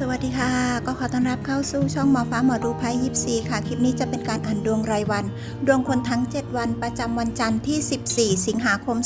สวัสดีค่ะ ก็ขอต้อนรับเข้าสู่ช่องหมอฟ้าหมอดูไพ่ยิปซีค่ะ คลิปนี้จะเป็นการอ่านดวงรายวัน ดวงคนทั้ง 7 วันประจำวันจันทร์ที่ 14 สิงหาคม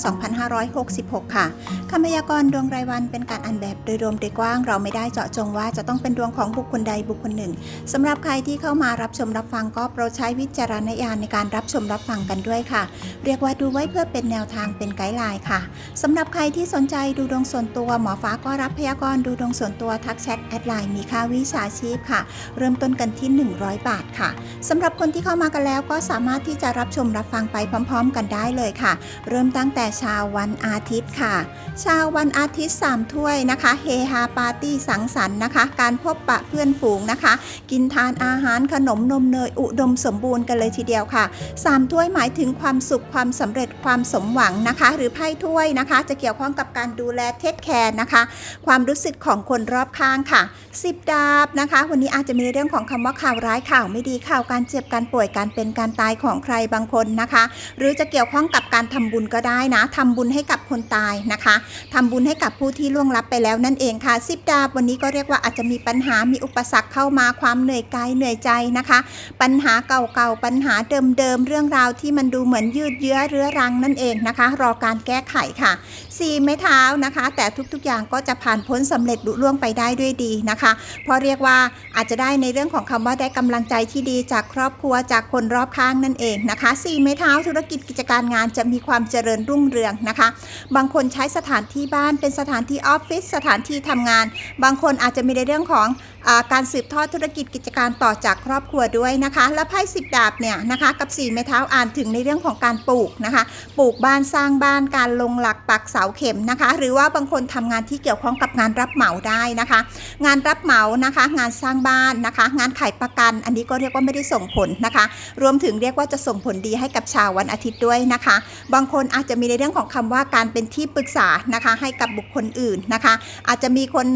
2566 ค่ะคำพยากรณ์ดวงรายวันเป็นการอ่านแบบโดยรวมโดยกว้าง เราไม่ได้เจาะจงว่าจะต้องเป็นดวงของบุคคลใดบุคคลหนึ่งสำหรับใครที่เข้ามารับชมรับฟังก็โปรดใช้วิจารณญาณในการรับชมรับฟังกันด้วยค่ะ เรียกว่าดูไว้เพื่อเป็นแนวทางเป็นไกด์ไลน์ค่ะสำหรับใครที่สนใจดูดวงส่วนตัวหมอฟ้าก็รับพยากรณ์ดูดวงส่วนตัวทักแชทแอดไลน์มีค่าวิชาชีพค่ะ เริ่มต้นกันที่ 100 บาทค่ะสำหรับคนที่เข้ามากันแล้วก็สามารถที่จะรับชมรับฟังไปพร้อม ๆ กันได้เลยค่ะ เริ่มตั้งแต่เชาววันอาทิตย์ค่ะเชาววันอาทิตย์ 3 ถ้วยนะคะเฮฮาปาร์ตี้สังสรรค์นะคะ การพบปะเพื่อนฝูงนะคะ กินทานอาหารขนมนมเนยอุดมสมบูรณ์กันเลยทีเดียวค่ะ 3 ถ้วยหมายถึงความสุขความสำเร็จความสมหวังนะคะ หรือไพ่ถ้วยนะคะ จะเกี่ยวข้องกับการดูแลเทคแคร์นะคะ ความรู้สึกของคนรอบข้างค่ะ10 ดาบนะคะ วันนี้อาจจะมีเรื่องของคำว่าข่าวร้ายข่าวไม่ดีข่าวการเจ็บการป่วยการเป็นการตายของใครบางคนนะคะ หรือจะเกี่ยวข้องกับการทำบุญก็ได้นะทำบุญให้กับคนตายนะคะทำบุญให้กับผู้ที่ล่วงลับไปแล้วนั่นเองค่ะสิบดาบวันนี้ก็เรียกว่าอาจจะมีปัญหามีอุปสรรคเข้ามาความเหนื่อยกายเหนื่อยใจนะคะ ปัญหาเก่าๆปัญหาเดิมๆเรื่องราวที่มันดูเหมือนยืดเยื้อเรื้อรังนั่นเองนะคะ รอการแก้ไขค่ะสี่ไม้เท้านะคะ แต่ทุกๆอย่างก็จะผ่านพ้นสำเร็จลุล่วงไปได้ด้วยดีนะคะเพราะเรียกว่าอาจจะได้ในเรื่องของคำว่าได้กำลังใจที่ดีจากครอบครัวจากคนรอบข้างนั่นเองนะคะสี่ไม้เท้าธุรกิจกิจการงานจะมีความเจริญรุ่งเรืองนะคะ บางคนใช้สถานที่บ้านเป็นสถานที่ออฟฟิศสถานที่ทำงาน บางคนอาจจะมีในเรื่องของอการสืบทอดธุรกิจกิจการต่อจากครอบครัวด้วยนะคะ และไพ่สิบดาบเนี่ยนะคะกับสี่ไม้เท้าอ่านถึงในเรื่องของการปลูกนะคะ ปลูกบ้านสร้างบ้านการลงหลักปักเสาเข็มนะคะ หรือว่าบางคนทำงานที่เกี่ยวข้องกับงานรับเหมาได้นะคะ งานรับับเหมานะคะ งานสร้างบ้านนะคะ งานขายประกัน อันนี้ก็เรียกว่าไม่ได้ส่งผลนะคะ รวมถึงเรียกว่าจะส่งผลดีให้กับชาววันอาทิตย์ด้วยนะคะ บางคนอาจจะมีในเรื่องของคำว่าการเป็นที่ปรึกษานะคะ ให้กับบุคคลอื่นนะคะ อาจจะมีคน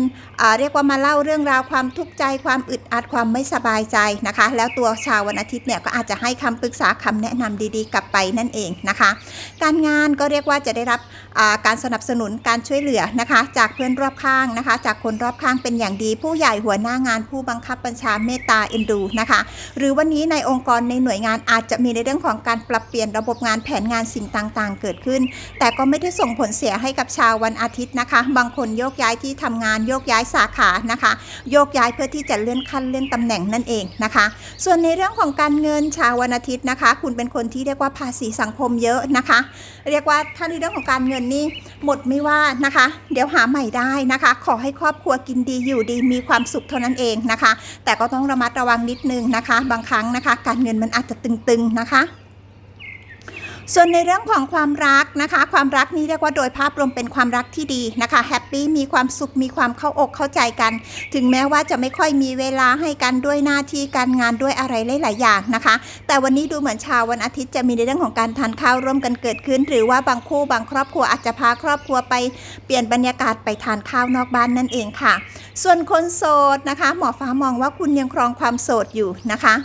เรียกว่ามาเล่าเรื่องราวความทุกข์ใจ ความอึดอัดความไม่สบายใจนะคะ แล้วตัวชาววันอาทิตย์เนี่ยก็อาจจะให้คำปรึกษาคำแนะนำดีๆ กลับไปนั่นเองนะคะ การงานก็เรียกว่าจะได้รับการสนับสนุนการช่วยเหลือนะคะ จากเพื่อนรอบข้างนะคะ จากคนรอบข้างเป็นอย่างดีผู้ใหญ่หัวหน้างานผู้บังคับบัญชาเมตตาเอ็นดูนะคะ หรือวันนี้ในองค์กรในหน่วยงานอาจจะมีในเรื่องของการปรับเปลี่ยนระบบงานแผนงานสิ่งต่างๆ เกิดขึ้น แต่ก็ไม่ได้ส่งผลเสียให้กับชาววันอาทิตย์นะคะ บางคนโยกย้ายที่ทำงานโยกย้ายสาขานะคะ โยกย้ายเพื่อที่จะเลื่อนขั้นเลื่อนตำแหน่งนั่นเองนะคะ ส่วนในเรื่องของการเงินชาววันอาทิตย์นะคะ คุณเป็นคนที่เรียกว่าภาษีสังคมเยอะนะคะ เรียกว่าถ้าในเรื่องของการเงินนี่หมดไม่ว่านะคะ เดี๋ยวหาใหม่ได้นะคะ ขอให้ครอบครัวกินดีอยู่ดีมีความสุขเท่านั้นเองนะคะ แต่ก็ต้องระมัดระวังนิดนึงนะคะ บางครั้งนะคะ การเงินมันอาจจะตึงๆนะคะ ส่วนในเรื่องของความรักนะคะ ความรักนี้เรียกว่าโดยภาพรวมเป็นความรักที่ดีนะคะแฮปปี้มีความสุขมีความเข้าอกเข้าใจกัน ถึงแม้ว่าจะไม่ค่อยมีเวลาให้กันด้วยหน้าที่การงานด้วยอะไรหลายๆอย่างนะคะ แต่วันนี้ดูเหมือนชาววันอาทิตย์จะมีในเรื่องของการทานข้าวร่วมกันเกิดขึ้น หรือว่าบางคู่บางครอบครัวอาจจะพาครอบครัวไปเปลี่ยนบรรยากาศไปทานข้าวนอกบ้านนั่นเองค่ะ ส่วนคนโสดนะคะ หมอฟ้ามองว่าคุณยังครองความโสดอยู่นะคะ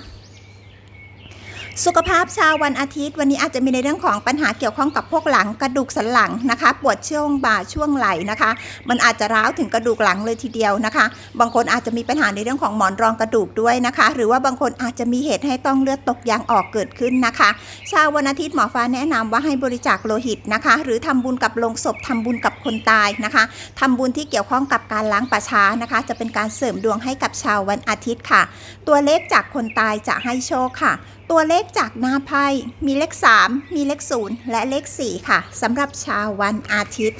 สุขภาพชาววันอาทิตย์ วันนี้อาจจะมีในเรื่องของปัญหาเกี่ยวข้องกับพวกหลังกระดูกสันหลังนะคะ ปวดช่วงบ่าช่วงไหล่นะคะ มันอาจจะร้าวถึงกระดูกหลังเลยทีเดียวนะคะ บางคนอาจจะมีปัญหาในเรื่องของหมอนรองกระดูกด้วยนะคะ หรือว่าบางคนอาจจะมีเหตุให้ต้องเลือดตกยางออกเกิดขึ้นนะคะชาววันอาทิตย์หมอฟ้าแนะนำว่าให้บริจาคโลหิตนะคะ หรือทำบุญกับโลงศพทำบุญกับคนตายนะคะทำบุญที่เกี่ยวข้องกับการล้างป่าช้านะคะ จะเป็นการเสริมดวงให้กับชาววันอาทิตย์ค่ะ ตัวเลขจากคนตายจะให้โชคค่ะ ตัวเลขจากหน้าไพ่มีเลข 3 มีเลข 0 และเลข 4 ค่ะสำหรับชาววันอาทิตย์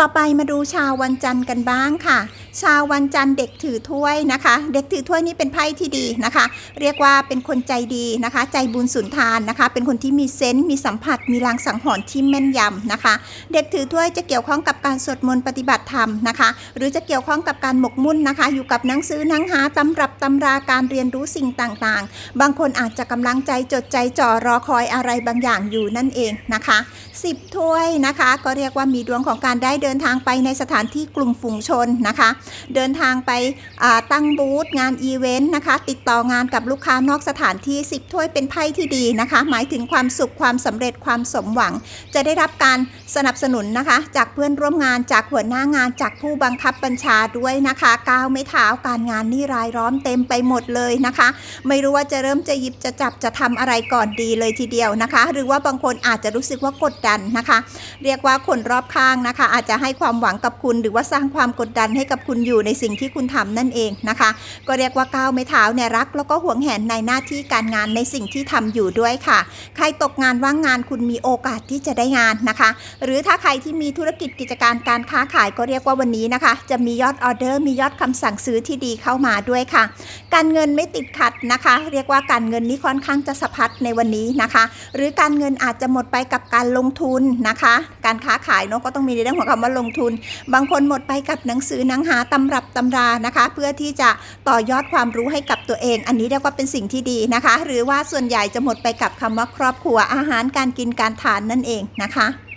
ต่อไปมาดูชาววันจันทร์กันบ้างค่ะ ชาววันจันทร์เด็กถือถ้วยนะคะ เด็กถือถ้วยนี่เป็นไพ่ที่ดีนะคะ เรียกว่าเป็นคนใจดีนะคะ ใจบุญสุนทานนะคะ เป็นคนที่มีเซนส์มีสัมผัส มีลางสังหรณ์ที่แม่นยำนะคะ เด็กถือถ้วยจะเกี่ยวข้องกับการสวดมนต์ปฏิบัติธรรมนะคะ หรือจะเกี่ยวข้องกับการหมกมุ่นนะคะ อยู่กับหนังสือหนังหาตำรับตำราการเรียนรู้สิ่งต่างๆ บางคนอาจจะกำลังใจจดใจจ่อรอคอยอะไรบางอย่างอยู่นั่นเองนะคะ 10 ถ้วยนะคะ ก็เรียกว่ามีดวงของการได้เดินทางไปในสถานที่กลุ่มฝูงชนนะคะ เดินทางไปตั้งบูธงานอีเวนต์นะคะ ติดต่องานกับลูกค้านอกสถานที่ 10 ถ้วยเป็นไพ่ที่ดีนะคะ หมายถึงความสุขความสำเร็จความสมหวัง จะได้รับการสนับสนุนนะคะ จากเพื่อนร่วมงานจากหัวหน้างานจากผู้บังคับบัญชาด้วยนะคะก้าวไม่เท้าการงานนี่รายล้อมเต็มไปหมดเลยนะคะ ไม่รู้ว่าจะเริ่มจะหยิบจะจับจะทำอะไรก่อนดีเลยทีเดียวนะคะ หรือว่าบางคนอาจจะรู้สึกว่ากดดันนะคะ เรียกว่าคนรอบข้างนะคะ อาจจะให้ความหวังกับคุณหรือว่าสร้างความกดดันให้กับคุณอยู่ในสิ่งที่คุณทำนั่นเองนะคะ ก็เรียกว่าก้าวไม่เท้าเนรัก แล้วก็ห่วงแหนในหน้าที่การงานในสิ่งที่ทำอยู่ด้วยค่ะ ใครตกงานว่างงานคุณมีโอกาสที่จะได้งานนะคะ หรือถ้าใครที่มีธุรกิจกิจการการค้าขายก็เรียกว่าวันนี้นะคะ จะมียอดออเดอร์มียอดคำสั่งซื้อที่ดีเข้ามาด้วยค่ะ การเงินไม่ติดขัดนะคะ เรียกว่าการเงินนี้ค่อนข้างจะสะพัดในวันนี้นะคะ หรือการเงินอาจจะหมดไปกับการลงทุนนะคะ การค้าขายเนาะก็ต้องมีในเรื่องของคำว่าลงทุน บางคนหมดไปกับหนังสือหนังหาตำรับตำรานะคะ เพื่อที่จะต่อยอดความรู้ให้กับตัวเอง อันนี้เรียกว่าเป็นสิ่งที่ดีนะคะ หรือว่าส่วนใหญ่จะหมดไปกับคำว่าครอบครัวอาหารการกินการทานนั่นเองนะคะ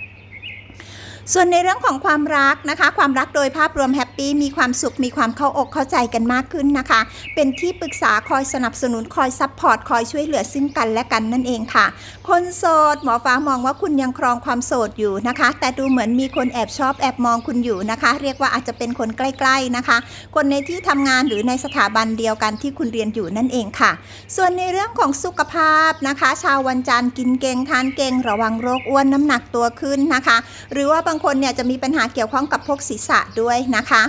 ส่วนในเรื่องของความรักนะคะ ความรักโดยภาพรวมแฮปปี้มีความสุขมีความเข้าอกเข้าใจกันมากขึ้นนะคะ เป็นที่ปรึกษาคอยสนับสนุนคอยซัพพอร์ตคอยช่วยเหลือซึ่งกันและกันนั่นเองค่ะ คนโสดหมอฟ้ามองว่าคุณยังครองความโสดอยู่นะคะ แต่ดูเหมือนมีคนแอบชอบแอบมองคุณอยู่นะคะ เรียกว่าอาจจะเป็นคนใกล้ ๆนะคะ คนในที่ทำงานหรือในสถาบันเดียวกันที่คุณเรียนอยู่นั่นเองค่ะ ส่วนในเรื่องของสุขภาพนะคะ ชาววันจันทร์กินเก่งทานเก่งระวังโรคอ้วนน้ำหนักตัวขึ้นนะคะ หรือว่าบางคนเนี่ยจะมีปัญหาเกี่ยวข้องกับพวกศีรษะด้วยนะคะ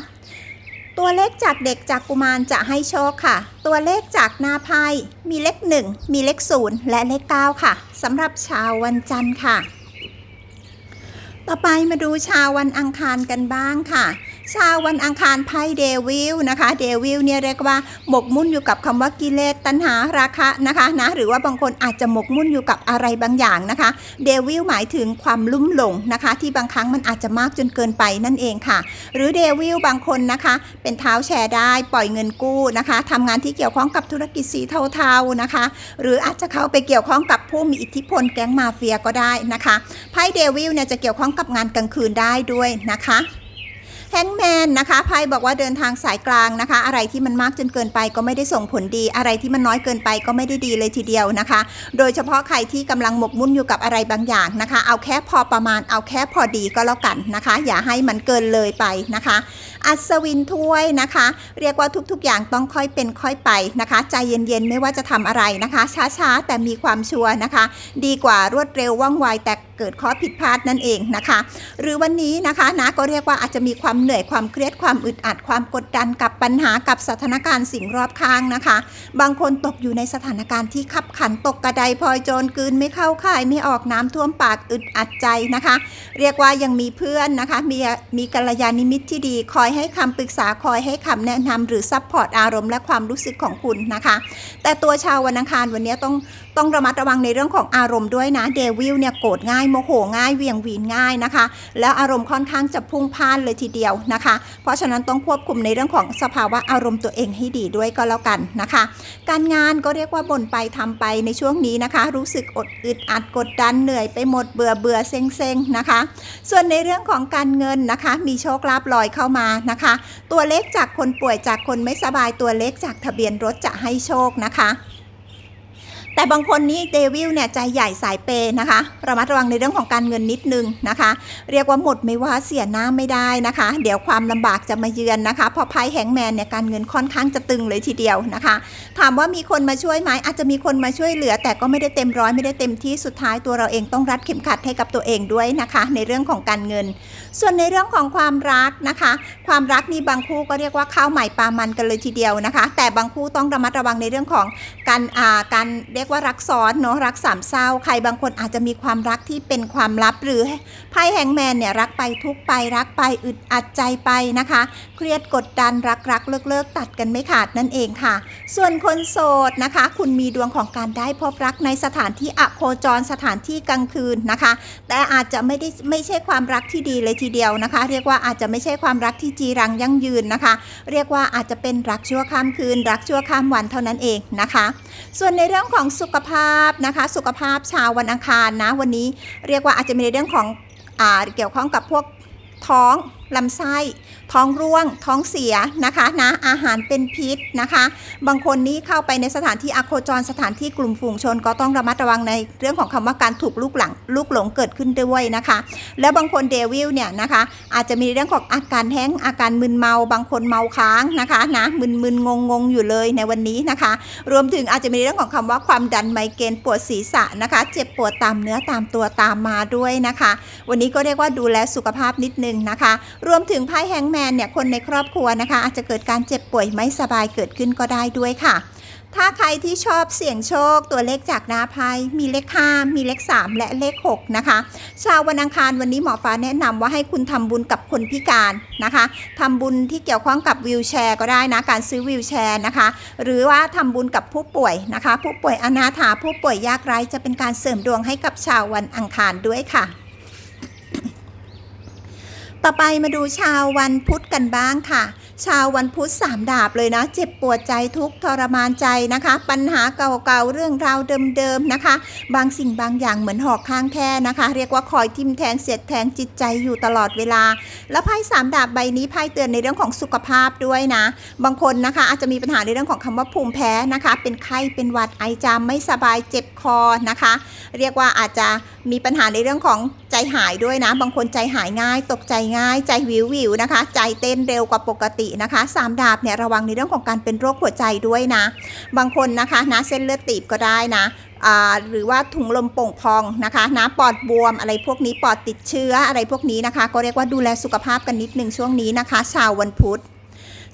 ตัวเลขจากเด็กจากกุมารจะให้โชคค่ะ ตัวเลขจากหน้าไพ่มีเลข 1 มีเลข 0 และเลข 9 ค่ะสำหรับชาววันจันทร์ค่ะ ต่อไปมาดูชาววันอังคารกันบ้างค่ะ ชาววันอังคารไพ่เดวิลนะคะเดวิลเนี่ยเรียกว่าหมกมุ่นอยู่กับคำว่ากิเลสตัณหาราคะนะคะนะหรือว่าบางคนอาจจะหมกมุ่นอยู่กับอะไรบางอย่างนะคะเดวิลหมายถึงความลุ่มหลงนะคะที่บางครั้งมันอาจจะมากจนเกินไปนั่นเองค่ะ หรือเดวิลบางคนนะคะเป็นเท้าแชร์ได้ปล่อยเงินกู้นะคะทำงานที่เกี่ยวข้องกับธุรกิจสีเทาๆนะคะ หรืออาจจะเข้าไปเกี่ยวข้องกับผู้มีอิทธิพลแก๊งมาเฟียก็ได้นะคะไพ่เดวิลเนี่ยจะเกี่ยวข้องกับงานกลางคืนได้ด้วยนะคะ แฮงแมนนะคะไพ่บอกว่าเดินทางสายกลางนะคะ อะไรที่มันมากจนเกินไปก็ไม่ได้ส่งผลดี อะไรที่มันน้อยเกินไปก็ไม่ได้ดีเลยทีเดียวนะคะ โดยเฉพาะใครที่กำลังหมกมุ่นอยู่กับอะไรบางอย่างนะคะ เอาแค่พอประมาณเอาแค่พอดีก็แล้วกันนะคะ อย่าให้มันเกินเลยไปนะคะ อัศวินถ้วยนะคะ เรียกว่าทุกๆ อย่างต้องค่อยเป็นค่อยไปนะคะ ใจเย็นๆไม่ว่าจะทำอะไรนะคะ ช้าๆแต่มีความชัวร์นะคะ ดีกว่ารวดเร็วว่องไวแต่ เกิดข้อผิดพลาดนั่นเองนะคะ หรือวันนี้นะคะนะก็เรียกว่าอาจจะมีความเหนื่อยความเครียดความอึดอัดความกดดันกับปัญหากับสถานการณ์สิ่งรอบข้างนะคะ บางคนตกอยู่ในสถานการณ์ที่ขับขันตกกระไดพลอยโจรกลืนไม่เข้าค่ายไม่ออกน้ำท่วมปากอึดอัดใจนะคะ เรียกว่ายังมีเพื่อนนะคะมีมีกัลยาณมิตรที่ดีคอยให้คำปรึกษาคอยให้คำแนะนำหรือซัพพอร์ตอารมณ์และความรู้สึกของคุณนะคะ แต่ตัวชาววันอังคารวันนี้ต้องต้องระมัดระวังในเรื่องของอารมณ์ด้วยนะเดวิลเนี่ยโกรธง่ายโมโหง่ายเวียงวีนง่ายนะคะ แล้วอารมณ์ค่อนข้างจะพุ่งพ่านเลยทีเดียวนะคะ เพราะฉะนั้นต้องควบคุมในเรื่องของสภาวะอารมณ์ตัวเองให้ดีด้วยก็แล้วกันนะคะ การงานก็เรียกว่าบ่นไปทำไปในช่วงนี้นะคะ รู้สึกอดอึดอัดกดดันเหนื่อยไปหมดเบื่อเบื่อเซ็งเซ็งนะคะ ส่วนในเรื่องของการเงินนะคะ มีโชคลาภลอยเข้ามานะคะ ตัวเลขจากคนป่วยจากคนไม่สบายตัวเลขจากทะเบียนรถจะให้โชคนะคะ แต่บางคนนี้เดวิลเนี่ยใจใหญ่สายเปย์นะคะระมัดระวังในเรื่องของการเงินนิดนึงนะคะ เรียกว่าหมดไม่ว่าเสียหน้าไม่ได้นะคะ เดี๋ยวความลำบากจะมาเยือนนะคะพราะไพ่แฮงแมนเนี่ยการเงินค่อนข้างจะตึงเลยทีเดียวนะคะ ถามว่ามีคนมาช่วยไหมอาจจะมีคนมาช่วยเหลือ แต่ก็ไม่ได้เต็มร้อยไม่ได้เต็มที่สุดท้ายตัวเราเองต้องรัดเข็มขัดให้กับตัวเองด้วยนะคะ ในเรื่องของการเงิน ส่วนในเรื่องของความรักนะคะ ความรักนี่บางคู่ก็เรียกว่าข้าวใหม่ปลามันกันเลยทีเดียวนะคะ แต่บางคู่ต้องระมัดระวังในเรื่องของการอ่าการเรียกว่ารักซ้อนเนาะรักสามเศร้า ใครบางคนอาจจะมีความรักที่เป็นความลับหรือไพ่แฮงแมนเนี่ยรักไปทุกไปรักไปอึดอัดใจไปนะคะ เครียดกดดันรักรักเลิกเลิกตัดกันไม่ขาดนั่นเองค่ะ ส่วนคนโสดนะคะ คุณมีดวงของการได้พบรักในสถานที่อโคจรสถานที่กลางคืนนะคะ แต่อาจจะไม่ได้ไม่ใช่ความรักที่ดีเลยทีเดียวนะคะ เรียกว่าอาจจะไม่ใช่ความรักที่จีรังยั่งยืนนะคะ เรียกว่าอาจจะเป็นรักชั่วข้ามคืน รักชั่วข้ามวันเท่านั้นเองนะคะ ส่วนในเรื่องของสุขภาพนะคะ สุขภาพชาววันอังคารนะ วันนี้เรียกว่าอาจจะมีในเรื่องของอ่าเกี่ยวข้องกับพวกท้องลำไส้ ท้องร่วง ท้องเสียนะคะนะอาหารเป็นพิษนะคะ บางคนนี้เข้าไปในสถานที่อโคจรสถานที่กลุ่มฝูงชนก็ต้องระมัดระวังในเรื่องของคำว่าการถูกลูกหลังลูกหลงเกิดขึ้นด้วยนะคะ แล้วบางคนเดวิลเนี่ยนะคะ อาจจะมีเรื่องของอาการแห้งอาการมึนเมา บางคนเมาค้างนะคะนะมึนมึนงงงๆอยู่เลยในวันนี้นะคะ รวมถึงอาจจะมีเรื่องของคำว่าความดันไมเกรนปวดศีรษะนะคะ เจ็บปวดตามเนื้อตามตัวตามมาด้วยนะคะ วันนี้ก็เรียกว่าดูแลสุขภาพนิดนึงนะคะ รวมถึงไพ่แฮงแมนเนี่ยคนในครอบครัวนะคะ อาจจะเกิดการเจ็บป่วยไม่สบายเกิดขึ้นก็ได้ด้วยค่ะ ถ้าใครที่ชอบเสี่ยงโชคตัวเลขจากนาไพ่มีเลข5มีเลข 3 และเลข 6 นะคะ ชาววันอังคารวันนี้หมอฟ้าแนะนำว่าให้คุณทำบุญกับคนพิการนะคะทำบุญที่เกี่ยวข้องกับวิวแชร์ก็ได้นะการซื้อวิวแชร์นะคะ หรือว่าทำบุญกับผู้ป่วยนะคะ ผู้ป่วยอนาถาผู้ป่วยยากไร้จะเป็นการเสริมดวงให้กับชาววันอังคารด้วยค่ะ ต่อไปมาดูชาววันพุธกันบ้างค่ะ ชาววันพุธสามดาบเลยนะ เจ็บปวดใจทุกทรมานใจนะคะ ปัญหาเก่าๆเรื่องราวเดิมๆนะคะ บางสิ่งบางอย่างเหมือนหอกข้างแค่นะคะ เรียกว่าคอยทิมแทงเสียดแทงจิตใจอยู่ตลอดเวลา แล้วไพ่สามดาบใบนี้ไพ่เตือนในเรื่องของสุขภาพด้วยนะ บางคนนะคะ อาจจะมีปัญหาในเรื่องของคำว่าภูมิแพ้นะคะ เป็นไข้เป็นหวัดไอจามไม่สบายเจ็บคอนะคะ เรียกว่าอาจจะมีปัญหาในเรื่องของใจหายด้วยนะ บางคนใจหายง่าย ตกใจง่าย ใจวิววิวนะคะ ใจเต้นเร็วกว่าปกตินะคะสามดาบเนี่ยระวังในเรื่องของการเป็นโรคหัวใจด้วยนะ บางคนนะคะนะเส้นเลือดตีบก็ได้นะหรือว่าถุงลมโป่งพองนะคะนะปอดบวมอะไรพวกนี้ปอดติดเชื้ออะไรพวกนี้นะคะ ก็เรียกว่าดูแลสุขภาพกันนิดหนึ่งช่วงนี้นะคะ ชาววันพุธ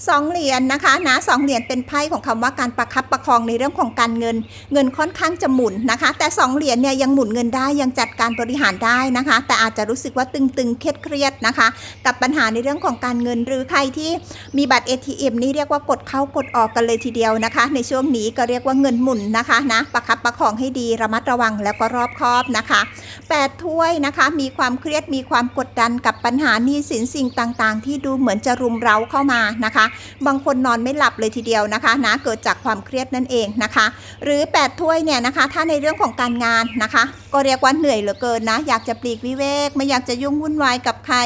สองเหรียญนะคะนะสองเหรียญเป็นไพ่ของคำว่าการประคับประคองในเรื่องของการเงิน เงินค่อนข้างจะหมุนนะคะ แต่สองเหรียญเนี่ยยังหมุนเงินได้ยังจัดการบริหารได้นะคะ แต่อาจจะรู้สึกว่าตึงๆเครียดเครียดๆนะคะ กับปัญหาในเรื่องของการเงินหรือใครที่มีบัตร ATM นี่เรียกว่ากดเข้ากดออกกันเลยทีเดียวนะคะ ในช่วงนี้ก็เรียกว่าเงินหมุนนะคะนะประคับประคองให้ดีระมัดระวังแล้วก็รอบคอบนะคะแปดถ้วยนะคะมีความเครียดมีความกดดันกับปัญหาหนี้สินสิ่งต่างๆ ที่ดูเหมือนจะรุมเร้าเข้ามานะคะบางคนนอนไม่หลับเลยทีเดียวนะคะนะเกิดจากความเครียดนั่นเองนะคะ หรือ 8 ถ้วยเนี่ยนะคะถ้าในเรื่องของการงานนะคะ ก็เรียกว่าเหนื่อยเหลือเกินนะอยากจะปลีกวิเวก ไม่อยากจะยุ่งวุ่นวายกับใคร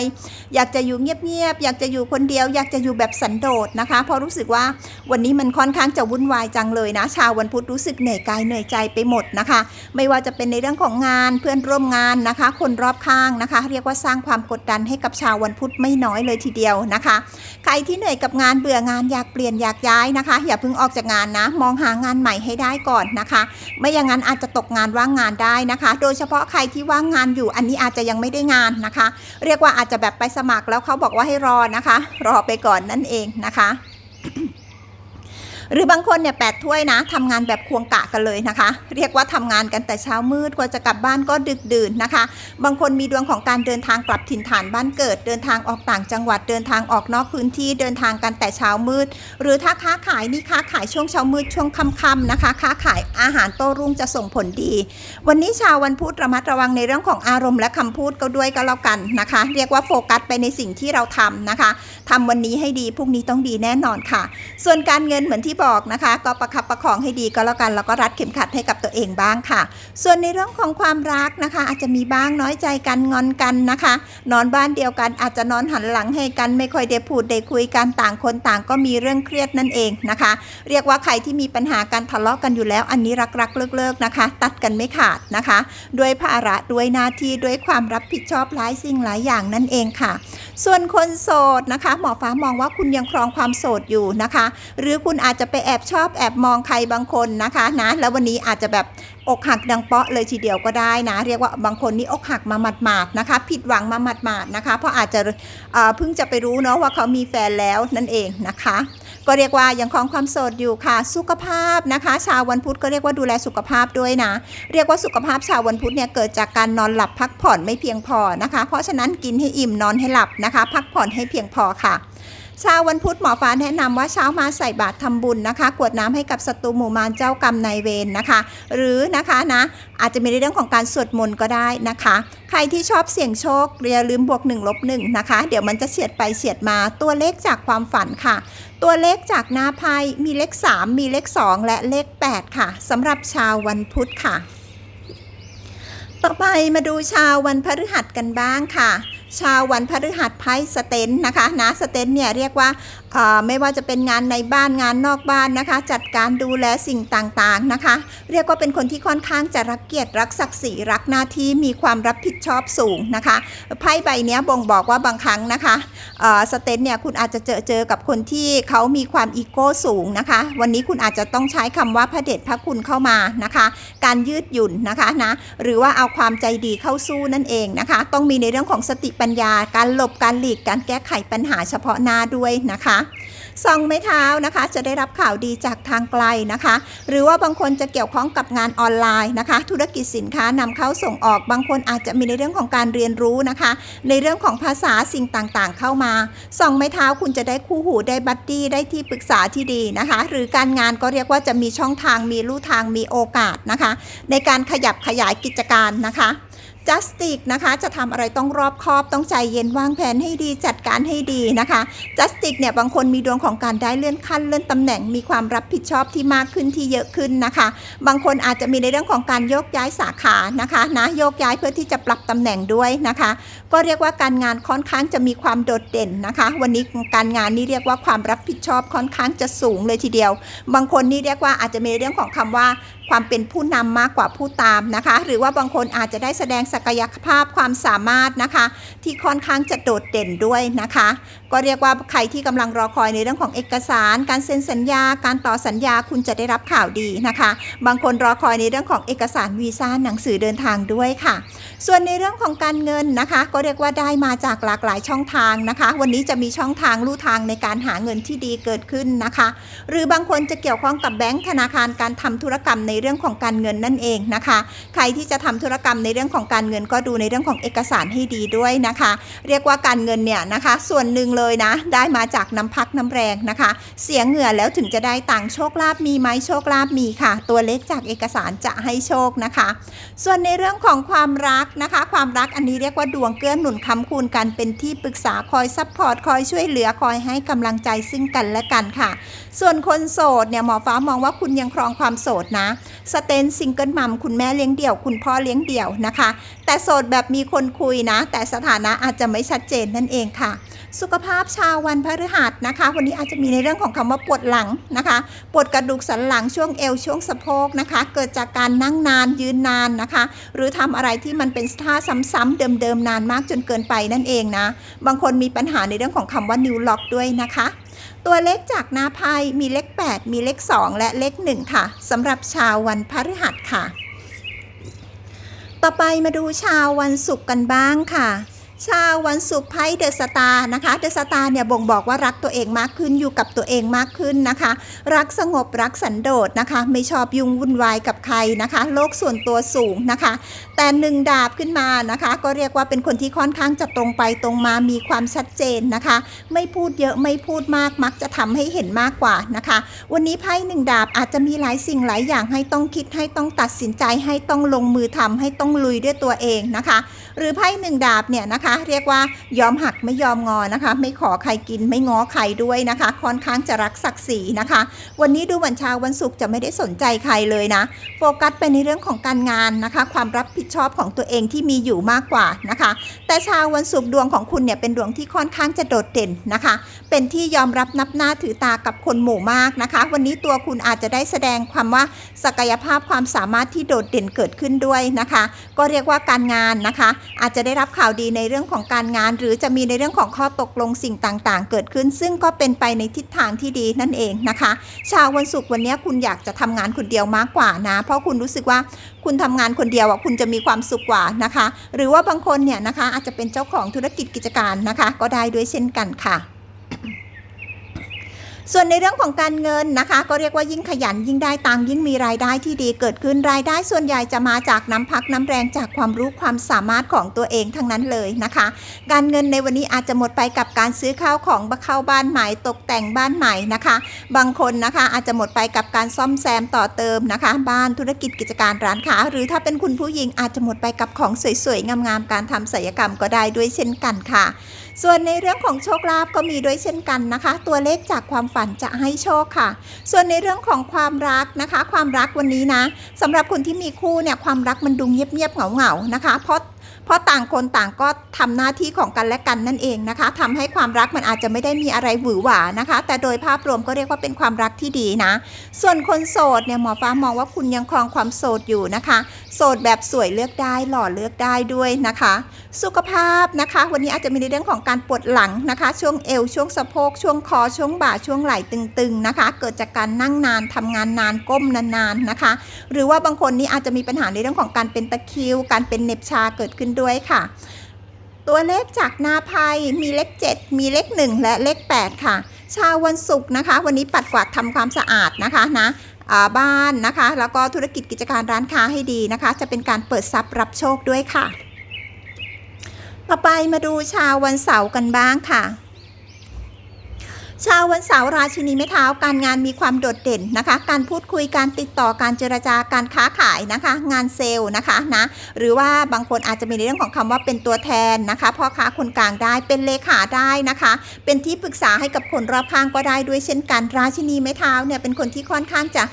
อยากจะอยู่เงียบๆอยากจะอยู่คนเดียว อยากจะอยู่แบบสันโดษนะคะเพราะรู้สึกว่าวันนี้มันค่อนข้างจะวุ่นวายจังเลยนะชาววันพุธรู้สึกเหนื่อยกายเหนื่อยใจไปหมดนะคะ ไม่ว่าจะเป็นในเรื่องของงานเพื่อนร่วมงานนะคะ คนรอบข้างนะคะ เรียกว่าสร้างความกดดันให้กับชาววันพุธไม่น้อยเลยทีเดียวนะคะ ใครที่เหนื่อยกับงานานเบื่องานอยากเปลี่ยนอยากย้ายนะคะ อย่าเพิ่งออกจากงานนะ มองหางานใหม่ให้ได้ก่อนนะคะ ไม่อย่างนั้นอาจจะตกงานว่างงานได้นะคะ โดยเฉพาะใครที่ว่างงานอยู่อันนี้อาจจะยังไม่ได้งานนะคะ เรียกว่าอาจจะแบบไปสมัครแล้วเขาบอกว่าให้รอนะคะ รอไปก่อนนั่นเองนะคะ หรือบางคนเนี่ยแปดถ้วยนะทำงานแบบควงกะกันเลยนะคะ เรียกว่าทำงานกันแต่เช้ามืดกว่าจะกลับบ้านก็ดึกดื่นนะคะ บางคนมีดวงของการเดินทางกลับถิ่นฐานบ้านเกิด เดินทางออกต่างจังหวัดเดินทางออกนอกพื้นที่เดินทางกันแต่เช้ามืด หรือถ้าค้าขายนี่ค้าขายช่วงเช้ามืดช่วงค่ำๆนะคะ ค้าขายอาหารโต้รุ่งจะส่งผลดี วันนี้ชาววันพุธระมัดระวังในเรื่องของอารมณ์และคำพูดก็ด้วยก็แล้วกันนะคะ เรียกว่าโฟกัสไปในสิ่งที่เราทำนะคะทำวันนี้ให้ดีพรุ่งนี้ต้องดีแน่นอนค่ะ ส่วนการเงินเหมือนที่บอกนะคะ ก็ประคับประคองให้ดีก็แล้วกันแล้วก็รัดเข็มขัดให้กับตัวเองบ้างค่ะ ส่วนในเรื่องของความรักนะคะ อาจจะมีบ้างน้อยใจกันงอนกันนะคะ นอนบ้านเดียวกันอาจจะนอนหันหลังให้กันไม่ค่อยได้พูดได้คุยกันต่างคนต่างก็มีเรื่องเครียดนั่นเองนะคะ เรียกว่าใครที่มีปัญหาการทะเลาะกันอยู่แล้ว อันนี้รักๆเลิกๆนะคะ ตัดกันไม่ขาดนะคะ ด้วยภาระด้วยหน้าที่ด้วยความรับผิดชอบหลายสิ่งหลายอย่างนั่นเองค่ะ ส่วนคนโสดนะคะ หมอฟ้ามองว่าคุณยังครองความโสดอยู่นะคะ หรือคุณอาจจะไปแอบชอบแอบมองใครบางคนนะคะนะแล้ววันนี้อาจจะแบบอกหักดังเปาะเลยทีเดียวก็ได้นะ เรียกว่าบางคนนี่อกหักมาหมาดๆนะคะ ผิดหวังมาหมาดๆนะคะ เพราะอาจจะเอ่อเพิ่งจะไปรู้เนาะว่าเขามีแฟนแล้วนั่นเองนะคะ ก็เรียกว่ายังคลองความโสดอยู่ค่ะ สุขภาพนะคะ ชาววันพุธก็เรียกว่าดูแลสุขภาพด้วยนะ เรียกว่าสุขภาพชาววันพุธเนี่ยเกิดจากการนอนหลับพักผ่อนไม่เพียงพอนะคะ เพราะฉะนั้นกินให้อิ่มนอนให้หลับนะคะ พักผ่อนให้เพียงพอค่ะ เช้าวันพุธหมอฟ้าแนะนำว่าเช้ามาใส่บาตรทำบุญนะคะ กวดน้ำให้กับศัตรูหมู่มารเจ้ากรรมนายเวรนะคะ หรือนะคะนะอาจจะมีในเรื่องของการสวดมนต์ก็ได้นะคะ ใครที่ชอบเสี่ยงโชคอย่าลืมบวก1ลบ1นะคะ เดี๋ยวมันจะเฉียดไปเฉียดมาตัวเลขจากความฝันค่ะ ตัวเลขจากหน้าไพ่มีเลข 3 มีเลข 2 และเลข 8 ค่ะสำหรับชาววันพุธค่ะ ต่อไปมาดูชาววันพฤหัสกันบ้างค่ะ ชาววันพฤหัสไพ่สเตนนะคะนะสเตนเนี่ยเรียกว่าไม่ว่าจะเป็นงานในบ้านงานนอกบ้านนะคะ จัดการดูแลสิ่งต่างๆนะคะ เรียกว่าเป็นคนที่ค่อนข้างจะรักเกียรติรักศักดิ์ศรีรักหน้าที่มีความรับผิดชอบสูงนะคะไพ่ใบนี้บ่งบอกว่าบางครั้งนะคะสเตนเนี่ยคุณอาจจะเจอเจอกับคนที่เขามีความอีโก้สูงนะคะ วันนี้คุณอาจจะต้องใช้คำว่าพระเดชพระคุณเข้ามานะคะ การยืดหยุ่นนะคะนะหรือว่าเอาความใจดีเข้าสู้นั่นเองนะคะ ต้องมีในเรื่องของสติปัญญา การหลบการหลีกการแก้ไขปัญหาเฉพาะหน้าด้วยนะคะซองไม้เท้านะคะจะได้รับข่าวดีจากทางไกลนะคะ หรือว่าบางคนจะเกี่ยวข้องกับงานออนไลน์นะคะ ธุรกิจสินค้านำเข้าส่งออกบางคนอาจจะมีในเรื่องของการเรียนรู้นะคะ ในเรื่องของภาษาสิ่งต่างๆ เข้ามาส่องไม้เท้าคุณจะได้คู่หูได้บัดดี้ได้ที่ปรึกษาที่ดีนะคะ หรือการงานก็เรียกว่าจะมีช่องทางมีลู่ทางมีโอกาสนะคะ ในการขยับขยายกิจการนะคะ จัสติกนะคะ จะทำอะไรต้องรอบคอบต้องใจเย็นวางแผนให้ดีจัดการให้ดีนะคะจัสติกเนี่ยบางคนมีดวงของการได้เลื่อนขั้นเลื่อนตำแหน่งมีความรับผิดชอบที่มากขึ้นที่เยอะขึ้นนะคะ บางคนอาจจะมีในเรื่องของการโยกย้ายสาขานะคะนะโยกย้ายเพื่อที่จะปรับตำแหน่งด้วยนะคะ ก็เรียกว่าการงานค่อนข้างจะมีความโดดเด่นนะคะ วันนี้การงานนี่เรียกว่าความรับผิดชอบค่อนข้างจะสูงเลยทีเดียว บางคนนี่เรียกว่าอาจจะมีเรื่องของคำว่า ความเป็นผู้นำมากกว่าผู้ตามนะคะ หรือว่าบางคนอาจจะได้แสดงศักยภาพความสามารถนะคะ ที่ค่อนข้างจะโดดเด่นด้วยนะคะก็เรียกว่าใครที่กำลังรอคอยในเรื่องของเอกสาร การเซ็นสัญญา การต่อสัญญาคุณจะได้รับข่าวดีนะคะ บางคนรอคอยในเรื่องของเอกสารวีซ่าหนังสือเดินทางด้วยค่ะ ส่วนในเรื่องของการเงินนะคะ ก็เรียกว่าได้มาจากหลากหลายช่องทางนะคะ วันนี้จะมีช่องทางลู่ทางในการหาเงินที่ดีเกิดขึ้นนะคะ หรือบางคนจะเกี่ยวข้องกับแบงก์ธนาคารการทำธุรกรรมในเรื่องของการเงินนั่นเองนะคะ ใครที่จะทำธุรกรรมในเรื่องของการเงินก็ดูในเรื่องของเอกสารให้ดีด้วยนะคะ เรียกว่าการเงินเนี่ยนะคะ ส่วนหนึ่งเลยนะ ได้มาจากน้ำพักน้ำแรงนะคะ เสียเหงื่อแล้วถึงจะได้ตังโชคลาภมีไหมโชคลาภมีค่ะ ตัวเลขจากเอกสารจะให้โชคนะคะ ส่วนในเรื่องของความรักนะคะ ความรักอันนี้เรียกว่าดวงเกื้อหนุนค้ำคูณกันเป็นที่ปรึกษาคอยซัพพอร์ตคอยช่วยเหลือคอยให้กำลังใจซึ่งกันและกันค่ะ ส่วนคนโสดเนี่ยหมอฟ้ามองว่าคุณยังครองความโสดนะสเตนซิงเกิลมัมคุณแม่เลี้ยงเดี่ยว คุณพ่อเลี้ยงเดี่ยวนะคะ แต่โสดแบบมีคนคุยนะ แต่สถานะอาจจะไม่ชัดเจนนั่นเองค่ะ สุขภาพชาววันพฤหัสนะคะ วันนี้อาจจะมีในเรื่องของคำว่าปวดหลังนะคะ ปวดกระดูกสันหลังช่วงเอวช่วงสะโพกนะคะ เกิดจากการนั่งนานยืนนานนะคะ หรือทำอะไรที่มันเป็นท่าซ้ำๆเดิมๆนานมากจนเกินไปนั่นเองนะ บางคนมีปัญหาในเรื่องของคำว่านิวล็อกด้วยนะคะ ตัวเลขจากนาไพ่มีเลข 8 มีเลข 2 และเลข 1 ค่ะสำหรับชาววันพฤหัสค่ะ ต่อไปมาดูชาววันศุกร์กันบ้างค่ะ ชาววันศุกร์ไพ่เดอะสตาร์นะคะเดอะสตาร์เนี่ยบ่งบอกว่ารักตัวเองมากขึ้นอยู่กับตัวเองมากขึ้นนะคะ รักสงบรักสันโดษนะคะ ไม่ชอบยุ่งวุ่นวายกับใครนะคะ โลกส่วนตัวสูงนะคะ แต่หนึ่งดาบขึ้นมานะคะ ก็เรียกว่าเป็นคนที่ค่อนข้างจะตรงไปตรงมามีความชัดเจนนะคะ ไม่พูดเยอะไม่พูดมากมักจะทำให้เห็นมากกว่านะคะ วันนี้ไพ่หนึ่งดาบอาจจะมีหลายสิ่งหลายอย่างให้ต้องคิดให้ต้องตัดสินใจให้ต้องลงมือทำให้ต้องลุยด้วยตัวเองนะคะ หรือไพ่หนึ่งดาบเนี่ยนะคะ เรียกว่ายอมหักไม่ยอมงอนะคะ ไม่ขอใครกินไม่ง้อใครด้วยนะคะ ค่อนข้างจะรักศักดิ์ศรีนะคะ วันนี้ดูเหมือนชาววันศุกร์จะไม่ได้สนใจใครเลยนะ โฟกัสไปในเรื่องของการงานนะคะ ความรับผิดชอบของตัวเองที่มีอยู่มากกว่านะคะ แต่ชาววันศุกร์ดวงของคุณเนี่ยเป็นดวงที่ค่อนข้างจะโดดเด่นนะคะ เป็นที่ยอมรับนับหน้าถือตากับคนหมู่มากนะคะ วันนี้ตัวคุณอาจจะได้แสดงความว่าศักยภาพความสามารถที่โดดเด่นเกิดขึ้นด้วยนะคะ ก็เรียกว่าการงานนะคะอาจจะได้รับข่าวดีในเรื่องของการงาน หรือจะมีในเรื่องของข้อตกลงสิ่งต่างๆ เกิดขึ้น ซึ่งก็เป็นไปในทิศทางที่ดีนั่นเองนะคะ ชาววันศุกร์วันนี้คุณอยากจะทำงานคนเดียวมากกว่านะ เพราะคุณรู้สึกว่าคุณทำงานคนเดียวอะคุณจะมีความสุขกว่านะคะ หรือว่าบางคนเนี่ยนะคะอาจจะเป็นเจ้าของธุรกิจกิจการนะคะ ก็ได้ด้วยเช่นกันค่ะ ส่วนในเรื่องของการเงินนะคะ ก็เรียกว่ายิ่งขยันยิ่งได้ตังยิ่งมีรายได้ที่ดีเกิดขึ้นรายได้ส่วนใหญ่จะมาจากน้ำพักน้ำแรงจากความรู้ความสามารถของตัวเองทั้งนั้นเลยนะคะ การเงินในวันนี้อาจจะหมดไปกับการซื้อข้าวของเข้าบ้านใหม่ตกแต่งบ้านใหม่นะคะ บางคนนะคะอาจจะหมดไปกับการซ่อมแซมต่อเติมนะคะ บ้านธุรกิจกิจการร้านค้า หรือถ้าเป็นคุณผู้หญิงอาจจะหมดไปกับของสวยๆงามๆการทำศัลยกรรมก็ได้ด้วยเช่นกันค่ะ ส่วนในเรื่องของโชคลาภก็มีด้วยเช่นกันนะคะ ตัวเลขจากความฝันจะให้โชคค่ะ ส่วนในเรื่องของความรักนะคะ ความรักวันนี้นะสำหรับคนที่มีคู่เนี่ยความรักมันดูเงียบๆเหงาๆนะคะเพราะเพราะต่างคนต่างก็ทำหน้าที่ของกันและกันนั่นเองนะคะทำให้ความรักมันอาจจะไม่ได้มีอะไรหวือหวานะคะ แต่โดยภาพรวมก็เรียกว่าเป็นความรักที่ดีนะ ส่วนคนโสดเนี่ยหมอฟ้ามองว่าคุณยังครองความโสดอยู่นะคะ โสดแบบสวยเลือกได้หล่อเลือกได้ด้วยนะคะ สุขภาพนะคะ วันนี้อาจจะมีในเรื่องของการปวดหลังนะคะ ช่วงเอวช่วงสะโพกช่วงคอช่วงบ่าช่วงไหล่ตึงๆนะคะ เกิดจากการนั่งนานทำงานนานก้มนานๆนะคะ หรือว่าบางคนนี่อาจจะมีปัญหาในเรื่องของการเป็นตะคริว การเป็นเน็บชาเกิดขึ้นด้วยค่ะตัวเลขจากนาไพ่มีเลข 7 มีเลข 1 และเลข 8 ค่ะ ชาววันศุกร์นะคะ วันนี้ปัดกวาดทำความสะอาดนะคะนะ บ้านนะคะ แล้วก็ธุรกิจกิจการร้านค้าให้ดีนะคะ จะเป็นการเปิดทรัพย์รับโชคด้วยค่ะ ต่อไปมาดูชาววันเสาร์กันบ้างค่ะ ชาววันเสาร์ราชินีไม้เท้าการงานมีความโดดเด่นนะคะ การพูดคุยการติดต่อการเจรจาการค้าขายนะคะ งานเซลล์นะคะนะหรือว่าบางคนอาจจะมีในเรื่องของคำว่าเป็นตัวแทนนะคะพ่อค้าคนกลางได้เป็นเลขาได้นะคะ เป็นที่ปรึกษาให้กับคนรอบข้างก็ได้ด้วยเช่นกันราชินีไม้เท้าเนี่ยเป็นคนที่ค่อนข้างจะ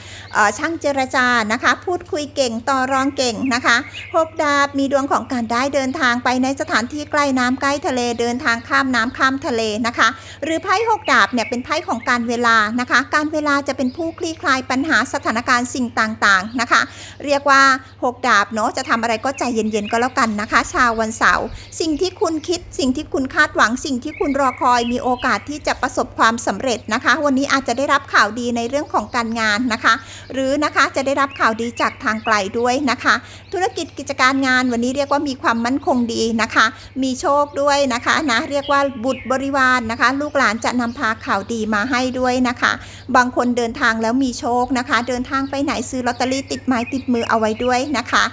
ช่างเจรจานะคะ พูดคุยเก่งต่อรองเก่งนะคะหกดาบมีดวงของการได้เดินทางไปในสถานที่ใกล้น้ำใกล้ทะเลเดินทางข้ามน้ำข้ามทะเลนะคะ หรือไพ่หกดาบเนี่ยเป็นไพ่ของการเวลานะคะ การเวลาจะเป็นผู้คลี่คลายปัญหาสถานการณ์สิ่งต่างๆนะคะ เรียกว่าหกดาบเนาะจะทำอะไรก็ใจเย็นๆก็แล้วกันนะคะ ชาววันเสาร์สิ่งที่คุณคิดสิ่งที่คุณคาดหวังสิ่งที่คุณรอคอยมีโอกาสที่จะประสบความสำเร็จนะคะ วันนี้อาจจะได้รับข่าวดีในเรื่องของการงานนะคะ หรือนะคะจะได้รับข่าวดีจากทางไกลด้วยนะคะ ธุรกิจกิจการงานวันนี้เรียกว่ามีความมั่นคงดีนะคะ มีโชคด้วยนะคะนะเรียกว่าบุตรบริวารนะคะ ลูกหลานจะนำพาข่าวดีมาให้ด้วยนะคะ บางคนเดินทางแล้วมีโชคนะคะ เดินทางไปไหนซื้อลอตเตอรี่ติดไม้ติดมือเอาไว้ด้วยนะคะ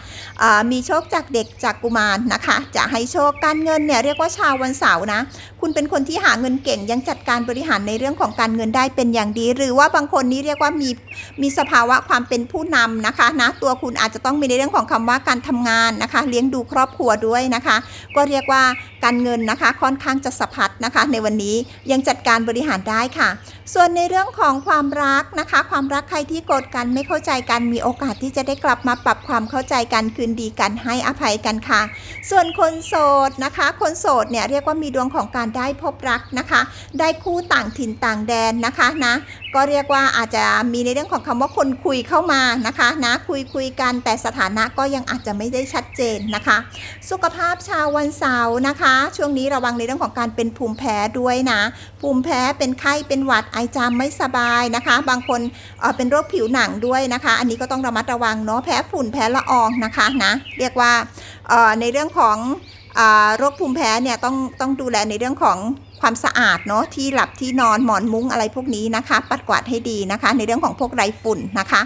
มีโชคจากเด็กจากกุมารนะคะ จะให้โชคการเงินเนี่ยเรียกว่าชาววันเสาร์นะ คุณเป็นคนที่หาเงินเก่งยังจัดการบริหารในเรื่องของการเงินได้เป็นอย่างดี หรือว่าบางคนนี้เรียกว่ามีมีสภาวะความเป็นผู้นำนะคะนะตัวคุณอาจจะต้องมีในเรื่องของคำว่าการทำงานนะคะ เลี้ยงดูครอบครัวด้วยนะคะ ก็เรียกว่าการเงินนะคะค่อนข้างจะสะพัดนะคะ ในวันนี้ยังจัดการบริหารได้ค่ะส่วนในเรื่องของความรักนะคะ ความรักใครที่โกรธกันไม่เข้าใจกันมีโอกาสที่จะได้กลับมาปรับความเข้าใจกันคืนดีกันให้อภัยกันค่ะ ส่วนคนโสดนะคะ คนโสดเนี่ยเรียกว่ามีดวงของการได้พบรักนะคะ ได้คู่ต่างถิ่นต่างแดนนะคะนะก็เรียกว่าอาจจะมีในเรื่องของคำว่าคนคุยเข้ามานะคะนะคุยคุยกันแต่สถานะก็ยังอาจจะไม่ได้ชัดเจนนะคะ สุขภาพชาววันเสาร์นะคะ ช่วงนี้ระวังในเรื่องของการเป็นภูมิแพ้ด้วยนะ ภูมิแพ้เป็นไข้เป็นหวัดไอจามไม่สบายนะคะ บางคนเเป็นโรคผิวหนังด้วยนะคะ อันนี้ก็ต้องระมัดระวังเนาะแพ้ฝุ่นแพ้ละอองนะคะนะเรียกว่าในเรื่องของโรคภูมิแพ้เนี่ยต้องต้องดูแลในเรื่องของความสะอาดเนาะที่หลับที่นอนหมอนมุ้งอะไรพวกนี้นะคะ ปัดกวาดให้ดีนะคะ ในเรื่องของพวกไรฝุ่นนะคะ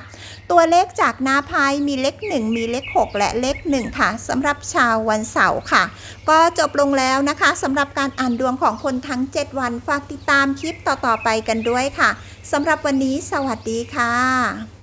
ตัวเลขจากหน้าไพ่มีเลข1 มีเลข 6 และเลข 1 ค่ะสำหรับชาววันเสาร์ค่ะ ก็จบลงแล้วนะคะสำหรับการอ่านดวงของคนทั้ง 7 วัน ฝากติดตามคลิปต่อๆไปกันด้วยค่ะสำหรับวันนี้สวัสดีค่ะ